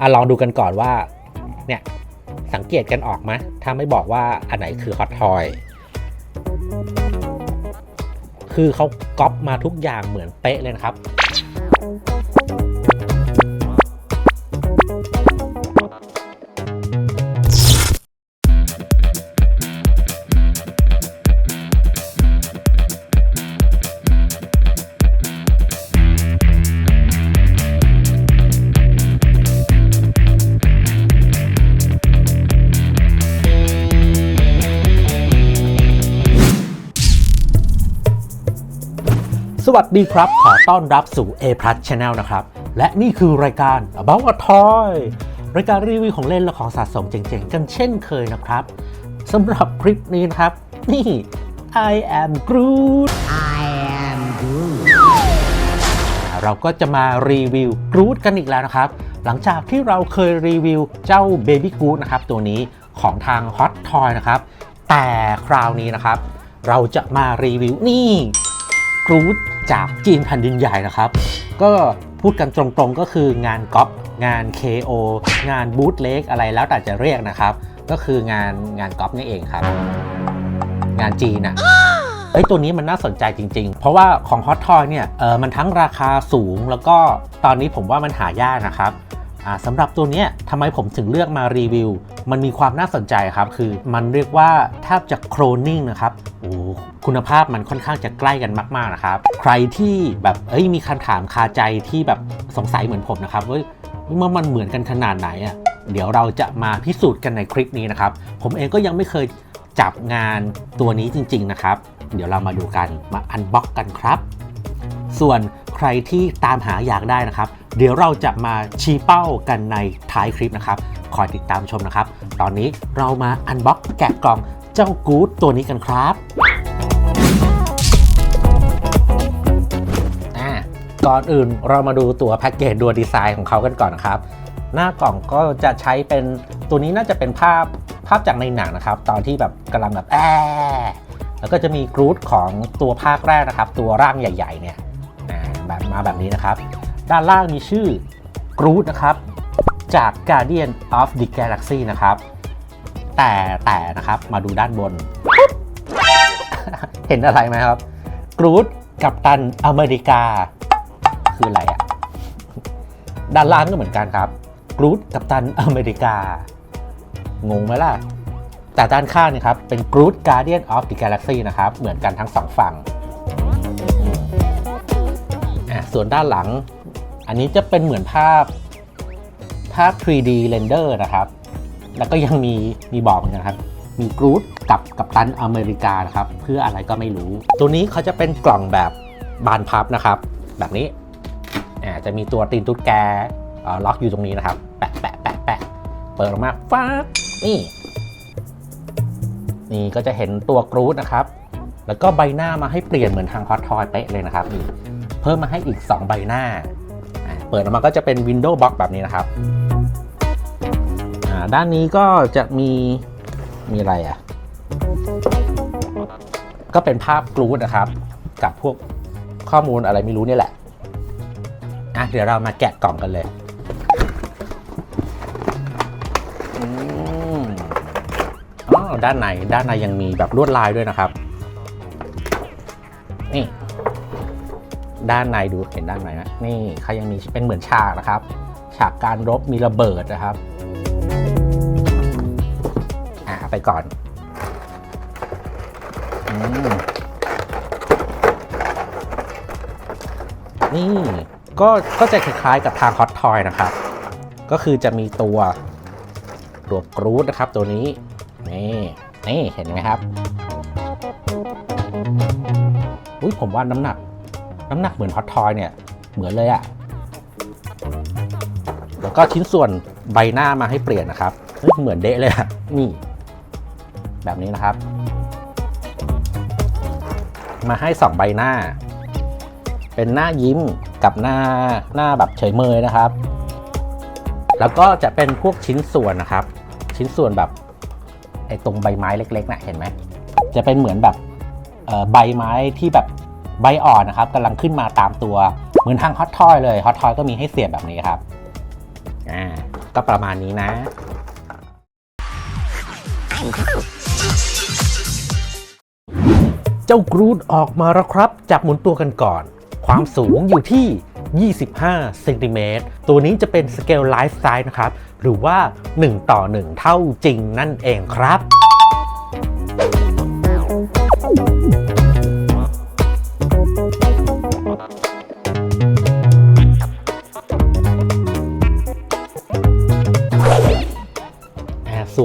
อะลองดูกันก่อนว่า เนี่ยสังเกตกันออกไหมถ้าไม่บอกว่าอันไหนคือฮอตทอยคือเขาก๊อปมาทุกอย่างเหมือนเป๊ะเลยนะครับ วัสดีครับ ขอต้อนรับสู่ A Plus Channel นะครับ และนี่คือรายการ About a Toy รายการรีวิวของเล่นและของสะสมเจ๋งๆ กันเช่นเคยนะครับสำหรับคลิปนี้นะครับ นี่ I am Groot I am Groot เราก็จะมารีวิวกรูดกันอีกแล้วนะครับ หลังจากที่เราเคยรีวิวเจ้า Baby Groot นะครับตัวนี้ของทาง Hot Toy นะครับ แต่คราวนี้นะครับ เราจะมารีวิวนี่กรูด จากจีนแผ่นดินใหญ่นะครับ ก็พูดกันตรงๆก็คืองานก๊อปงาน KO งานบูธเล็กอะไรแล้วแต่จะเรียกนะครับ ก็คืองานงานก๊อปนี่เองครับ งานจีนอะเอ้ยตัวนี้มันน่าสนใจจริง ๆ เพราะว่าของ Hot Toy เนี่ยเออมันทั้งราคาสูงแล้วก็ตอนนี้ผมว่ามันหายากนะครับ สำหรับตัวนี้ทำไมผมถึงเลือกมารีวิว มันมีความน่าสนใจครับ คือมันเรียกว่าแทบจะโครนนิ่งนะครับโอ้คุณภาพมันค่อนข้างจะใกล้กันมาก ๆ นะครับ ใครที่แบบเอ้ยมีคำถามคาใจที่แบบสงสัยเหมือนผมนะครับว่าเมื่อมันเหมือนกันขนาดไหนอะเดี๋ยวเราจะมาพิสูจน์กันในคลิปนี้นะครับ ผมเองก็ยังไม่เคยจับงานตัวนี้จริง ๆ นะครับ เดี๋ยวเรามาดูกันมาอันบ็อกกันครับ ส่วนใครที่ตามหาอยากได้นะครับ เดี๋ยวเราจะมาชี้เป้ากันในท้ายคลิปนะครับ คอยติดตามชมนะครับ ตอนนี้เรามาอันบ็อกแกะกล่องเจ้ากู๊ดตัวนี้กันครับอะก่อนอื่นเรามาดูตัวแพ็กเกจดูดีไซน์ของเขากันก่อนนะครับ หน้ากล่องก็จะใช้เป็นตัวนี้น่าจะเป็นภาพภาพจากในหนังนะครับ ตอนที่แบบกำลังแบบแอแล้วก็จะมีกรูดของตัวภาคแรกนะครับ ตัวร่างใหญ่ ๆ เนี่ยแบบมาแบบนี้นะครับ ด้านล่างมีชื่อกรูดนะครับ จาก Guardian of the Galaxy นะครับ แต่แต่นะครับมาดูด้านบน เห็นอะไรไหมครับกรูดกับตันอเมริกา คืออะไรอะด้านล่างก็เหมือนกันครับกรูดกับตันอเมริกา งงไหมล่ะ แต่ด้านข้างเนะครับ เป็น Groot Guardian of the Galaxy นะครับ เหมือนกันทั้งสองฝั่งอะส่วนด้านหลัง อันนี้จะเป็นเหมือนภาพภาพ 3D render นะครับ แล้วก็ยังมีมีบอกเหมือนกันครับ มี Groot กับกับตันอเมริกานะครับ เพื่ออะไรก็ไม่รู้ ตัวนี้เขาจะเป็นกล่องแบบบานพับนะครับ แบบนี้อ่าจะมีตัวตีนตุ๊ดแกอ่อล็อกอยู่ตรงนี้นะครับ แปะแปะแปะแปะเปิดออกมาฟ้านี่ นี่ก็จะเห็นตัวกรูดนะครับ แล้วก็ใบหน้ามาให้เปลี่ยนเหมือนทางฮอตทอยเป๊ะเลยนะครับนี่เพิ่มมาให้อีก 2 ใบหน้า เปิดออกมาก็จะเป็น Windows Box แบบนี้นะครับอ่าด้านนี้ก็จะมีมีอะไรอะ ก็เป็นภาพกรูดนะครับ กับพวกข้อมูลอะไรไม่รู้นี่แหละอะเดี๋ยวเรามาแกะกล่องกันเลยอ๋อด้านในด้านในยังมีแบบลวดลายด้วยนะครับ นี่ ด้านในดูเห็นด้านในนะนี่เขายังมีเป็นเหมือนฉากนะครับ ฉากการรบมีระเบิดนะครับอะเอาไปก่อนอนี่ก็ก็จะคล้ายๆกับทางฮอตทอยนะครับ ก็คือจะมีตัวตัวกรูดนะครับตัวนี้ นี่นี่เห็นไหมครับอุ้ยผมว่าน้ำหนัก น้ำหนักเหมือนฮอตทอยเนี่ย เหมือนเลยอะแล้วก็ชิ้นส่วนใบหน้ามาให้เปลี่ยนนะครับเหมือนเดะเลยอะนี่ แบบนี้นะครับ มาให้สองใบหน้า เป็นหน้ายิ้มกับหน้าหน้าแบบเฉยเมยนะครับ แล้วก็จะเป็นพวกชิ้นส่วนนะครับ ชิ้นส่วนแบบไอ้ตรงใบไม้เล็กๆนะ่ะเห็นไหมจะเป็นเหมือนแบบใบไม้ที่แบบ ใบอ่อนนะครับกำลังขึ้นมาตามตัว เหมือนทางฮอตทอยเลยฮอตทอยก็มีให้เสียบแบบนี้ครับอ่าก็ประมาณนี้นะ เจ้ากรูดออกมาแล้วครับจับหมุนตัวกันก่อน ความสูงอยู่ที่ 25เซนติเมตรตัวนี้จะเป็นสเกลไลฟ์ไตล์นะครับ หรือว่า 1 ต่อ 1 เท่าจริงนั่นเองครับ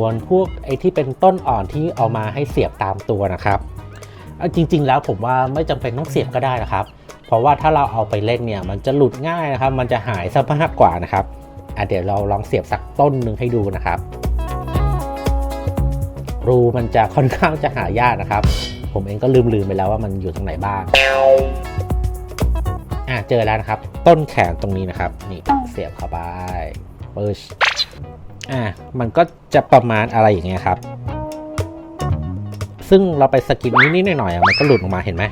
วนพวกไอ้ที่เป็นต้นอ่อนที่เอามาให้เสียบตามตัวนะครับ จริงๆแล้วผมว่าไม่จำเป็นต้องเสียบก็ได้นะครับ เพราะว่าถ้าเราเอาไปเล่นเนี่ยมันจะหลุดง่ายนะครับ มันจะหายซะมากกว่านะครับเดี๋ยวเราลองเสียบสักต้นหนึ่งให้ดูนะครับ รูมันจะค่อนข้างจะหายากนะครับ ผมเองก็ลืมๆไปแล้วว่ามันอยู่ตรงไหนบ้างอะเจอแล้วนะครับ ต้นแขนตรงนี้นะครับ นี่เสียบเข้าไปปิช อะมันก็จะประมาณอะไรอย่างเงี้ยครับ ซึ่งเราไปสกิดนิดๆหน่อยๆอะมันก็หลุดออกมาเห็นไหม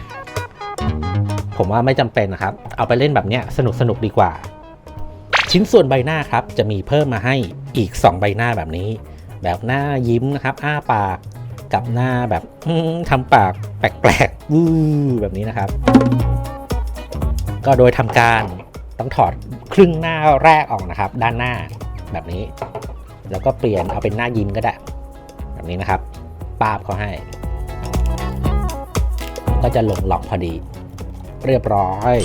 ผมว่าไม่จำเป็นนะครับ เอาไปเล่นแบบเนี้ยสนุกสนุกดีกว่า ชิ้นส่วนใบหน้าครับ จะมีเพิ่มมาให้อีก 2 ใบหน้าแบบนี้ แบบหน้ายิ้มนะครับ อ้าปากกับหน้าแบบอื้อทำปากแปลกๆวื้แบบนี้นะครับ ก็โดยทำการต้องถอดครึ่งหน้าแรกออกนะครับ ด้านหน้าแบบนี้ แล้วก็เปลี่ยนเอาเป็นหน้ายิ้มก็ได้ แบบนี้นะครับปาบเขาให้ ก็จะลงล็อกพอดี เรียบร้อย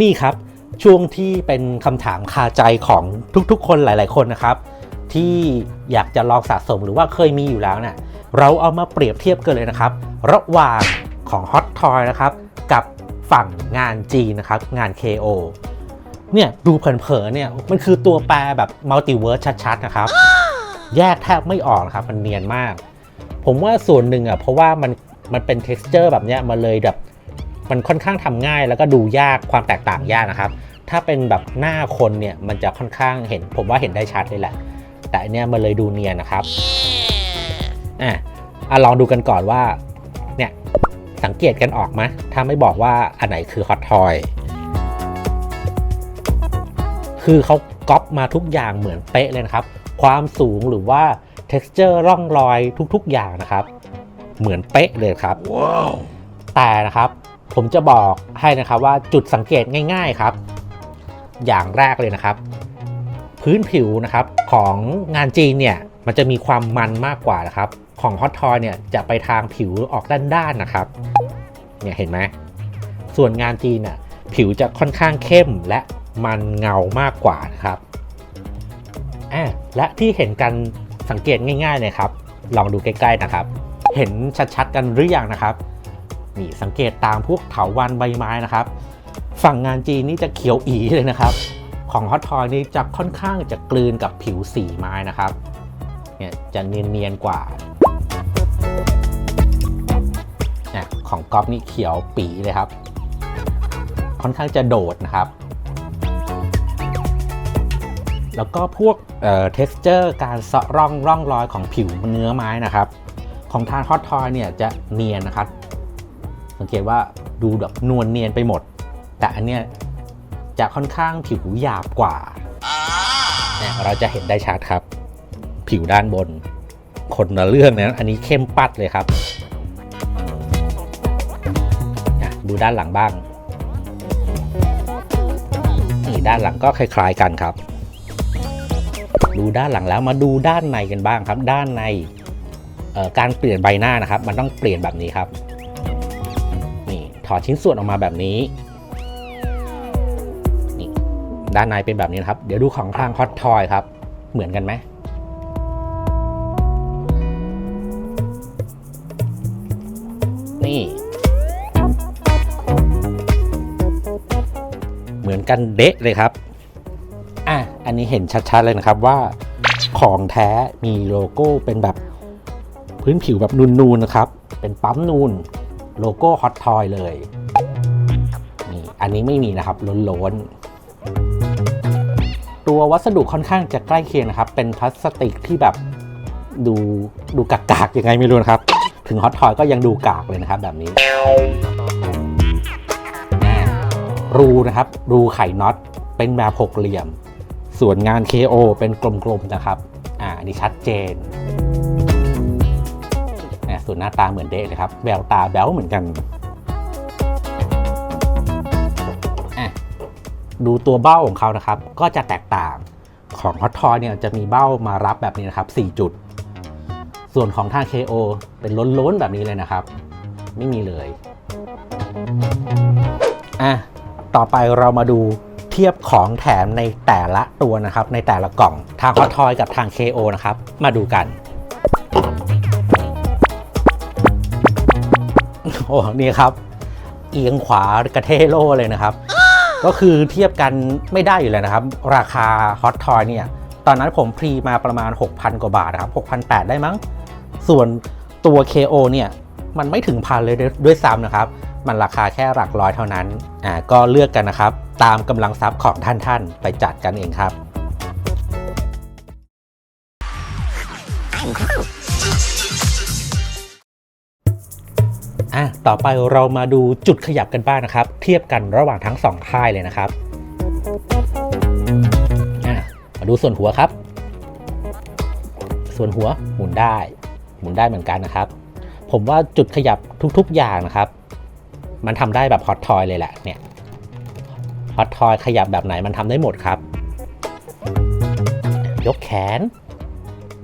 นี่ครับช่วงที่เป็นคำถามคาใจของทุกๆ คนหลาย ๆ คนนะครับ ที่อยากจะลองสะสมหรือว่าเคยมีอยู่แล้วเนี่ยเราเอามาเปรียบเทียบกันเลยนะครับ ระหว่าง ของ Hot Toy นะครับกับฝั่งงานจีนนะครับงาน KO เนี่ยดูเผินๆเนี่ยมันคือตัวแปรแบบมัลติเวิร์สชัดๆนะครับ แยกแทบไม่ออกนะครับมันเนียนมาก ผมว่าส่วนหนึ่งอะเพราะว่ามันมันเป็น t e x t อร์แบบเนี้ยมันเลยแบบมันค่อนข้างทำง่ายแล้วก็ดูยากความแตกต่างยากนะครับ ถ้าเป็นแบบหน้าคนเนี่ยมันจะค่อนข้างเห็น ผมว่าเห็นได้ชัดเลยแหละ แต่อันเนี้ยมันเลยดูเนียนนะครับอะอะลองดูกันก่อนว่าเนี่ย สังเกตกันออกไหมถ้าไม่บอกว่าอันไหนคือ Hot Toy คือเขาก๊อปมาทุกอย่างเหมือนเป๊ะเลยนะครับ ความสูงหรือว่า texture ร่องรอยทุกๆอย่างนะครับ เหมือนเป๊ะเลยครับแต่นะครับผมจะบอกให้นะครับว่าจุดสังเกตง่าย ๆครับ อย่างแรกเลยนะครับ พื้นผิวนะครับของงานจีนเนี่ยมันจะมีความมันมากกว่านะครับ ของ Hot Toy เนี่ยจะไปทางผิวออกด้านๆนะครับ เนี่ยเห็นไหม ส่วนงานจีนน่ะผิวจะค่อนข้างเข้มและมันเงามากกว่านะครับอะและที่เห็นกันสังเกตง่ายๆเลยครับ ลองดูใกล้ๆนะครับ เห็นชัดๆกันหรือยังนะครับ นี่สังเกตตามพวกเถาวันใบไม้นะครับ ฝั่งงานจีนนี่จะเขียวอีเลยนะครับ ของฮอตทอยนี่จะค่อนข้างจะกลืนกับผิวสีไม้นะครับ เนี่ยจะเนียนๆกว่าเนี่ยของก๊อฟนี่เขียวปีเลยครับ ค่อนข้างจะโดดนะครับ แล้วก็พวกเอ่อ texture การเสาะร่องร่องรอยของผิวเนื้อไม้นะครับ ของทางฮอตทอยเนี่ยจะเนียนนะครับ สังเกตว่าดูแบบนวลเนียนไปหมด แต่อันเนี้ยจะค่อนข้างผิวหยาบกว่าเนี่ยเราจะเห็นได้ชัดครับ ผิวด้านบน คนละเรื่องนะอันนี้เข้มปัดเลยครับดูด้านหลังบ้างนี่ด้านหลังก็คล้าย ๆกันครับ ดูด้านหลังแล้วมาดูด้านในกันบ้างครับ ด้านในการเปลี่ยนใบหน้านะครับ มันต้องเปลี่ยนแบบนี้ครับ นี่ถอดชิ้นส่วนออกมาแบบนี้นี่ด้านในเป็นแบบนี้นครับ เดี๋ยวดูของทางฮอตทอยครับ เหมือนกันไหม นี่ เหมือนกันเดะเลยครับอะอันนี้เห็นชัดๆเลยนะครับว่าของแท้มีโลโก้เป็นแบบพื้นผิวแบบนูนๆนะครับ เป็นปั๊มนูนโลโก้ฮอตทอยเลยนี่อันนี้ไม่มีนะครับล้นๆ ตัววัสดุค่อนข้างจะใกล้เคียงนะครับ เป็นพลาสติกที่แบบดูดูกากๆยังไงไม่รู้นะครับ ถึงฮอตทอยก็ยังดูกากเลยนะครับแบบนี้รูนะครับ รูไข่น็อตเป็นแบบหกเหลี่ยม ส่วนงาน KO เป็นกลมๆนะครับ อ่าอันนี้ชัดเจนส่วนหน้าตาเหมือนเดะเลยครับ แววตาแบ๊วเหมือนกันดูตัวเบ้าของเขานะครับ ก็จะแตกต่างของฮอตทอยเนี่ยจะมีเบ้ามารับแบบนี้นะครับ 4 จุด ส่วนของทาง KO เป็นล้นๆแบบนี้เลยนะครับ ไม่มีเลยอะต่อไปเรามาดูเทียบของแถมในแต่ละตัวนะครับ ในแต่ละกล่องทางฮอตทอยกับทาง KO นะครับ มาดูกัน โอ้นี่ครับ เอียงขวากระเทโลเลยนะครับ ก็คือเทียบกันไม่ได้อยู่แล้วนะครับ ราคาฮอตทอยเนี่ย ตอนนั้นผมพรีมาประมาณ 6,000 กว่าบาทนะครับ6,800 ได้มั้ง ส่วนตัว KO เนี่ยมันไม่ถึงพันเลยด้วยซ้ำนะครับ มันราคาแค่หลักร้อยเท่านั้นอ่าก็เลือกกันนะครับ ตามกำลังทรัพย์ของท่านท่านไปจัดกันเองครับอะต่อไปเรามาดูจุดขยับกันบ้างนะครับ เทียบกันระหว่างทั้งสองค่ายเลยนะครับอะมาดูส่วนหัวครับ ส่วนหัวหมุนได้ หมุนได้เหมือนกันนะครับ ผมว่าจุดขยับทุกๆอย่างนะครับ มันทำได้แบบฮอตทอยเลยแหละเนี่ยฮอตทอยขยับแบบไหนมันทำได้หมดครับ ยกแขน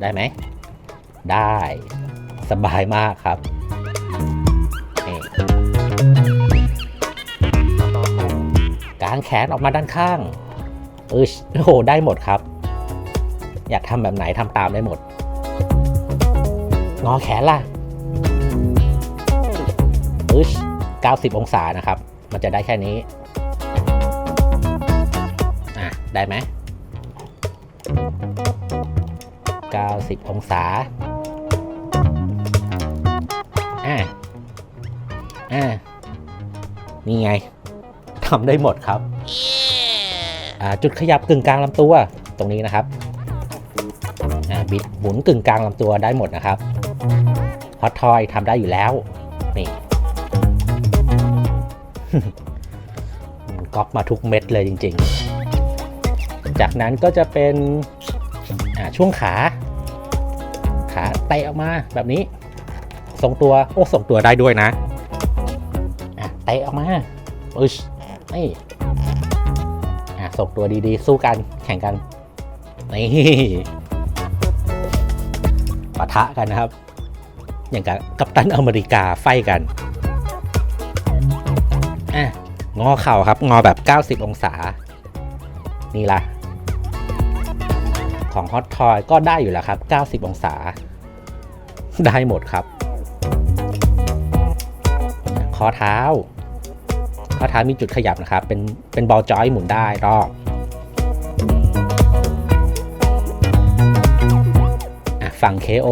ได้ไหม ได้สบายมากครับกางแขนออกมาด้านข้างเออโอ้โหได้หมดครับ อยากทำแบบไหนทำตามได้หมด งอแขนล่ะอึช90 องศานะครับ มันจะได้แค่นี้ อะ ได้ไหม 90 องศา อะ อะ นี่ไง ทำได้หมดครับ อ่า จุดขยับกึ่งกลางลำตัว ตรงนี้นะครับ อ่า บิดหมุนกึ่งกลางลำตัวได้หมดนะครับ ฮอตทอยทำได้อยู่แล้ว นี่ก๊อปมาทุกเม็ดเลยจริง ๆ จากนั้นก็จะเป็นช่วงขา ขาเตะออกมาแบบนี้ทรงตัว โอ้ทรงตัวได้ด้วยนะอะเตะออกมาอึชนี่อะส่งตัวดีๆ สู้กันแข่งกัน นี่ปะทะกันนะครับ อย่างกับกัปตันอเมริกาไฟกันอะงอเข่าครับ งอแบบ 90 องศา นี่ละของฮอตทอยก็ได้อยู่แล้วครับ 90 องศา ได้หมดครับ ข้อเท้า ข้อเท้ามีจุดขยับนะครับ เป็น เป็นบอลจอยหมุนได้รอบฝั่ง KO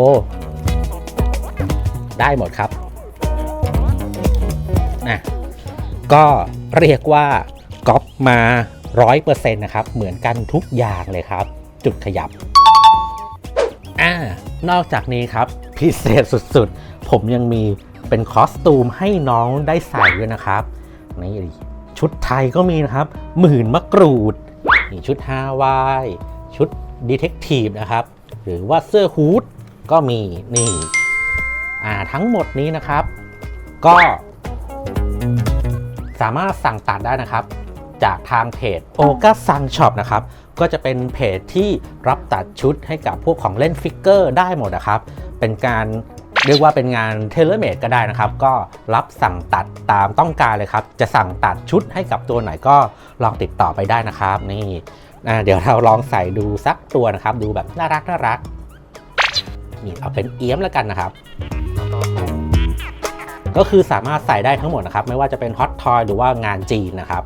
ได้หมดครับอะก็เรียกว่าก๊อปมา100%นะครับ เหมือนกันทุกอย่างเลยครับ จุดขยับอ่านอกจากนี้ครับ พิเศษสุดๆ ผมยังมีเป็นคอสตูมให้น้องได้ใส่ด้วยนะครับนี่ชุดไทยก็มีนะครับ หมื่นมะกรูดนี่ชุดฮาวาย ชุดดีเทคทีฟนะครับ หรือว่าเสื้อฮูดก็มีนี่ อ่าทั้งหมดนี้นะครับ ก็สามารถสั่งตัดได้นะครับ จากทางเพจโอกาซังช็อปนะครับก็จะเป็นเพจที่รับตัดชุดให้กับพวกของเล่นฟิกเกอร์ได้หมดนะครับ เป็นการเรียกว่าเป็นงานเทเลเมดก็ได้นะครับ ก็รับสั่งตัดตามต้องการเลยครับ จะสั่งตัดชุดให้กับตัวไหนก็ลองติดต่อไปได้นะครับ นี่เดี๋ยวเราลองใส่ดูสักตัวนะครับ ดูแบบน่ารักน่ารักนี่เอาเป็นเอี้ยมแล้วกันนะครับ ก็คือสามารถใส่ได้ทั้งหมดนะครับไม่ว่าจะเป็นฮอตทอยหรือว่างานจีนนะครับ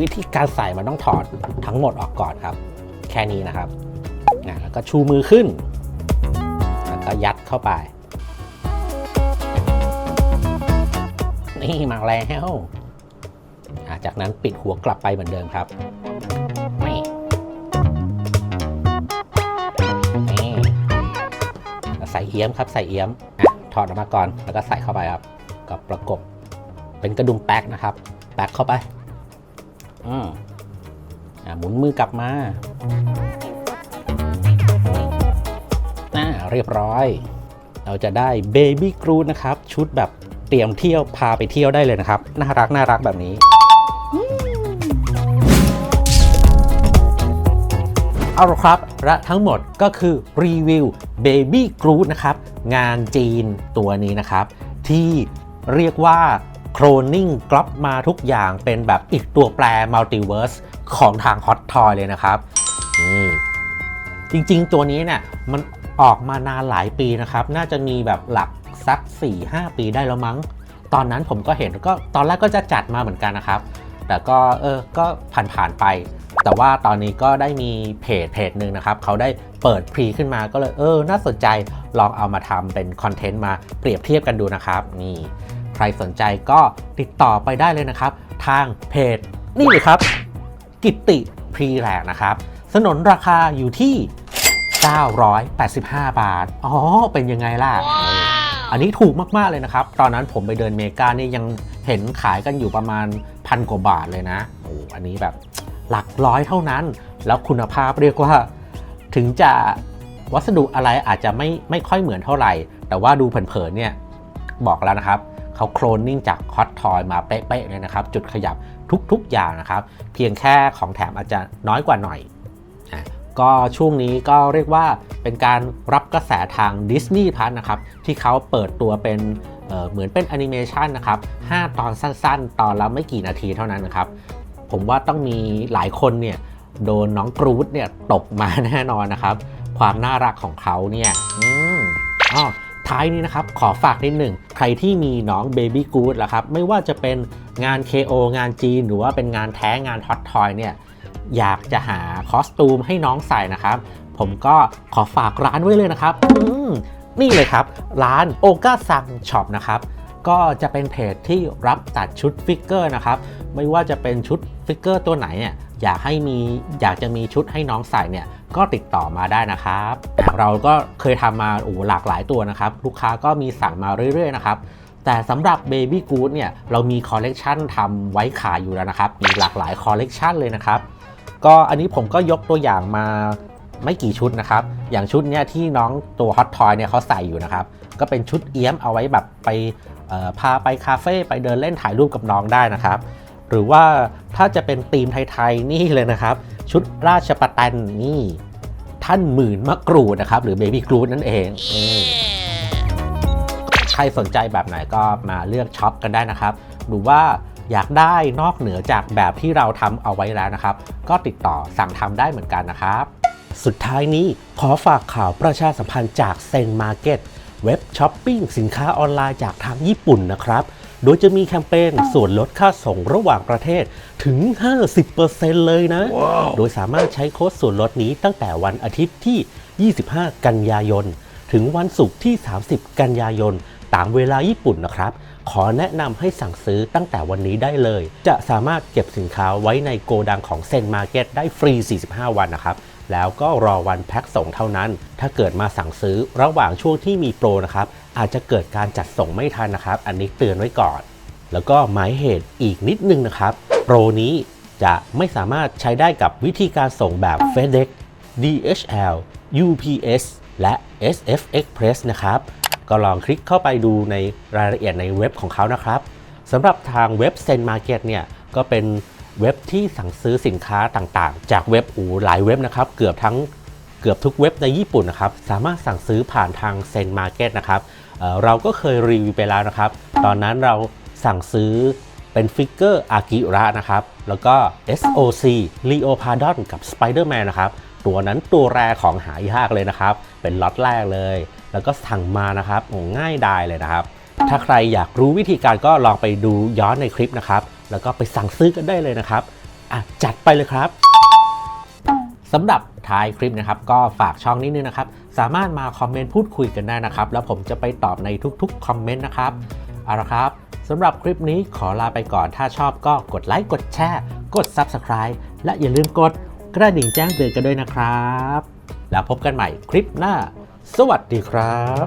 วิธีการใส่มันต้องถอดทั้งหมดออกก่อนครับ แค่นี้นะครับแล้วก็ชูมือขึ้นแล้วก็ยัดเข้าไป นี่มาแล้วจากนั้นปิดหัวกลับไปเหมือนเดิมครับนี่นี่ใส่เอี้ยมครับใส่เอี้ยมอะ ถอดออกมาก่อน แล้วก็ใส่เข้าไปครับกับประกบเป็นกระดุมแป๊กนะครับ แป๊กเข้าไปอืมอ่าหมุนมือกลับมาอ่าเรียบร้อย เราจะได้เบบี้กรูดนะครับ ชุดแบบเตรียมเที่ยวพาไปเที่ยวได้เลยนะครับ น่ารักน่ารักแบบนี้ เอาละครับ และทั้งหมดก็คือรีวิว Baby Groot นะครับ งานจีนตัวนี้นะครับ ที่เรียกว่าโครนนิ่งกลับมาทุกอย่างเป็นแบบอีกตัวแปรมัลติเวิร์สของทาง Hot Toy เลยนะครับนี่จริงๆ ตัวนี้เนี่ยมันออกมานานหลายปีนะครับ น่าจะมีแบบหลักสัก 4-5 ปีได้แล้วมั้ง ตอนนั้นผมก็เห็นก็ตอนแรกก็จะจัดมาเหมือนกันนะครับ แต่ก็เออก็ผ่านๆไป แต่ว่าตอนนี้ก็ได้มีเพจเพจหนึ่งนะครับเขาได้เปิดพรีขึ้นมาก็เลยเออ น่าสนใจลองเอามาทำเป็นคอนเทนต์มาเปรียบเทียบกันดูนะครับ นี่ใครสนใจก็ติดต่อไปได้เลยนะครับ ทางเพจนี่เลยครับ กิตติพรีแลกนะครับสนนราคาอยู่ที่ 985 บาท อ๋อ เป็นยังไงล่ะ อันนี้ถูกมากๆเลยนะครับ ตอนนั้นผมไปเดินเมกานี่ยังเห็นขายกันอยู่ประมาณพันกว่าบาทเลยนะ โอ้ อันนี้แบบ หลักร้อยเท่านั้น แล้วคุณภาพเรียกว่า ถึงจะวัสดุอะไรอาจจะไม่ไม่ค่อยเหมือนเท่าไหร่ แต่ว่าดูเผินๆเนี่ยบอกแล้วนะครับเขาโคลนนิ่งจากฮอตทอยมาเป๊ะๆเลยนะครับ จุดขยับทุกๆอย่างนะครับ เพียงแค่ของแถมอาจจะน้อยกว่าหน่อยก็ช่วงนี้ก็เรียกว่าเป็นการรับกระแสทาง Disney Plus นะครับ ที่เขาเปิดตัวเป็นเเหมือนเป็นแอนิเมชันนะครับ 5 ตอนสั้นๆ ตอนละไม่กี่นาทีเท่านั้นนะครับ ผมว่าต้องมีหลายคนเนี่ยโดนน้องกรูดเนี่ยตกมาแน่นอนนะครับ ความน่ารักของเขาเนี่ยอืมอ๋อท้ายนี้นะครับ ขอฝากนิดหนึ่ง ใครที่มีน้องเบบี้กูดล่ะครับ ไม่ว่าจะเป็นงาน KO งานจีน หรือว่าเป็นงานแท้งานฮอตทอยเนี่ยอยากจะหาคอสตูมให้น้องใส่นะครับ ผมก็ขอฝากร้านไว้เลยนะครับอืมนี่เลยครับ ร้านโอกาซังช็อปนะครับ ก็จะเป็นเพจที่รับตัดชุดฟิกเกอร์นะครับ ไม่ว่าจะเป็นชุดฟิกเกอร์ตัวไหนเนี่ยอยากให้มีอยากจะมีชุดให้น้องใส่เนี่ยก็ติดต่อมาได้นะครับ เราก็เคยทำมาโอ้โหหลากหลายตัวนะครับ ลูกค้าก็มีสั่งมาเรื่อยๆนะครับแต่สำหรับ Baby Good เนี่ยเรามีคอลเลกชันทำไว้ขายอยู่แล้วนะครับ มีหลากหลายคอลเลกชันเลยนะครับ ก็อันนี้ผมก็ยกตัวอย่างมา ไม่กี่ชุดนะครับ อย่างชุดเนี้ยที่น้องตัว Hot Toy เนี่ยเขาใส่อยู่นะครับ ก็เป็นชุดเอี้ยมเอาไว้แบบไปเอ่อพาไปคาเฟ่ไปเดินเล่นถ่ายรูปกับน้องได้นะครับ หรือว่าถ้าจะเป็นธีมไทยๆนี่เลยนะครับ ชุดราชประแตนนี่ท่านหมื่นมะกรูดนะครับ หรือเบบี้กรูดนั่นเองอืมใครสนใจแบบไหนก็มาเลือกช็อปกันได้นะครับ หรือว่าอยากได้นอกเหนือจากแบบที่เราทำเอาไว้แล้วนะครับ ก็ติดต่อสั่งทำได้เหมือนกันนะครับ สุดท้ายนี้ขอฝากข่าวประชาสัมพันธ์จากเซนมาร์เก็ตเว็บช้อปปิ้งสินค้าออนไลน์จากทางญี่ปุ่นนะครับ โดยจะมีแคมเปญส่วนลดค่าส่งระหว่างประเทศถึง 50%เลยนะโดยสามารถใช้โค้ดส่วนลดนี้ตั้งแต่วันอาทิตย์ที่ 25 กันยายน ถึงวันศุกร์ที่ 30 กันยายนตามเวลาญี่ปุ่นนะครับ ขอแนะนำให้สั่งซื้อตั้งแต่วันนี้ได้เลย จะสามารถเก็บสินค้าไว้ในโกดังของเซนมาร์เก็ตได้ฟรี 45 วันนะครับ แล้วก็รอวันแพ็คส่งเท่านั้น ถ้าเกิดมาสั่งซื้อระหว่างช่วงที่มีโปรนะครับอาจจะเกิดการจัดส่งไม่ทันนะครับ อันนี้เตือนไว้ก่อน แล้วก็หมายเหตุอีกนิดนึงนะครับ โปรนี้จะไม่สามารถใช้ได้กับวิธีการส่งแบบ FedEx DHL UPS และ SF Express นะครับก็ลองคลิกเข้าไปดูในรายละเอียดในเว็บของเขานะครับสำหรับทางเว็บ Send Market เนี่ยก็เป็น เว็บที่สั่งซื้อสินค้าต่างๆ จากเว็บอูหลายเว็บนะครับ เกือบทั้งเกือบทุกเว็บในญี่ปุ่นนะครับ สามารถสั่งซื้อผ่านทาง Send Market นะครับเเราก็เคยรีวิวไปแล้วนะครับ ตอนนั้นเราสั่งซื้อเป็นฟิกเกอร์อากิระนะครับ แล้วก็ SOC Leopardon กับ Spider-Man นะครับ ตัวนั้นตัวแรกของหายากเลยนะครับ เป็นล็อตแรกเลย แล้วก็สั่งมานะครับโอ้ง่ายดายเลยนะครับ ถ้าใครอยากรู้วิธีการก็ลองไปดูย้อนในคลิปนะครับ แล้วก็ไปสั่งซื้อกันได้เลยนะครับอะจัดไปเลยครับสำหรับท้ายคลิปนะครับ ก็ฝากช่องนี้นึงนะครับ สามารถมาคอมเมนต์พูดคุยกันได้นะครับ แล้วผมจะไปตอบในทุกๆคอมเมนต์นะครับเอาละครับสำหรับคลิปนี้ขอลาไปก่อนถ้าชอบก็กดไลค์กดแชร์กด Subscribe และอย่าลืมกดกระดิ่งแจ้งเตือนกันด้วยนะครับ แล้วพบกันใหม่คลิปหน้า สวัสดีครับ